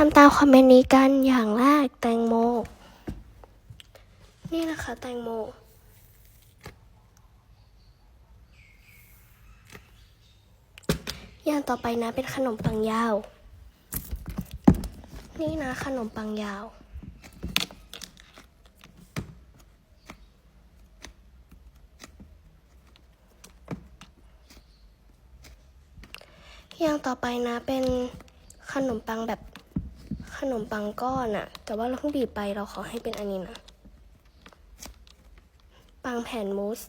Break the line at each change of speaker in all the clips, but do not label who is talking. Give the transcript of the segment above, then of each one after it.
ทำตามคอมเมนต์นี้กันอย่างแรกแตงโม นี่นะคะแตงโม อย่างต่อไปนะเป็นขนมปังยาว นี่นะขนมปังยาวอย่างต่อไปนะเป็นขนมปังแบบ ขนมปังก้อนอะแต่ว่าเราเพิ่งบีบไปเราขอให้เป็นอันนี้นะ ปังแผ่นมูส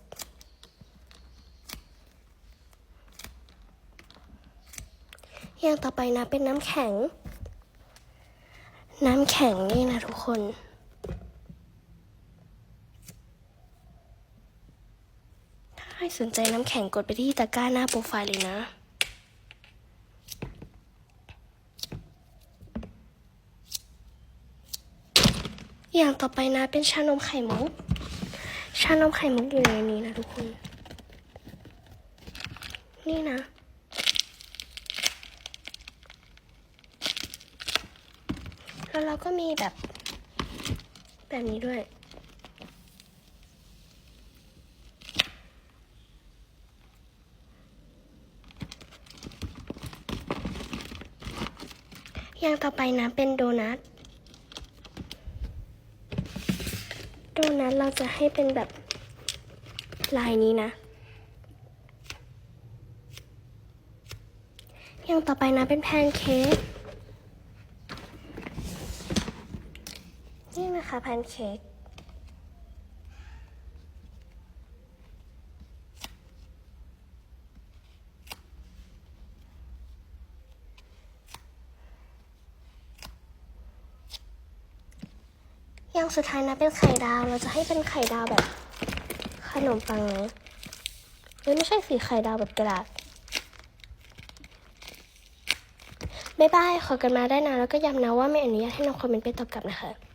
อย่างต่อไปนะเป็นน้ำแข็ง น้ำแข็งนี่นะทุกคน ถ้าใครสนใจน้ำแข็งกดไปที่ตะกร้าหน้าโปรไฟล์เลยนะ อย่างต่อไปนะเป็นชานมไข่มุก ชานมไข่มุกอยู่ในนี้นะทุกคน นี่นะ แล้วเราก็มีแบบ แบบนี้ด้วยอย่างต่อไปนะเป็นโดนัท โดนัทเราจะให้เป็นแบบลายนี้นะ อย่างต่อไปนะเป็นแพนเค้ก นี่นะคะแพนเค้กางสุดท้ายนะเป็นไข่ดาว เราจะให้เป็นไข่ดาวแบบขนมปังนะเอ้ยไม่ใช่สีไข่ดาวแบบกระดาษบายบาย ขอกันมาได้นะ แล้วก็ย้ำนะว่าไม่อนุญาตให้น้องคอมเมนต์ไปตอบกลับนะคะ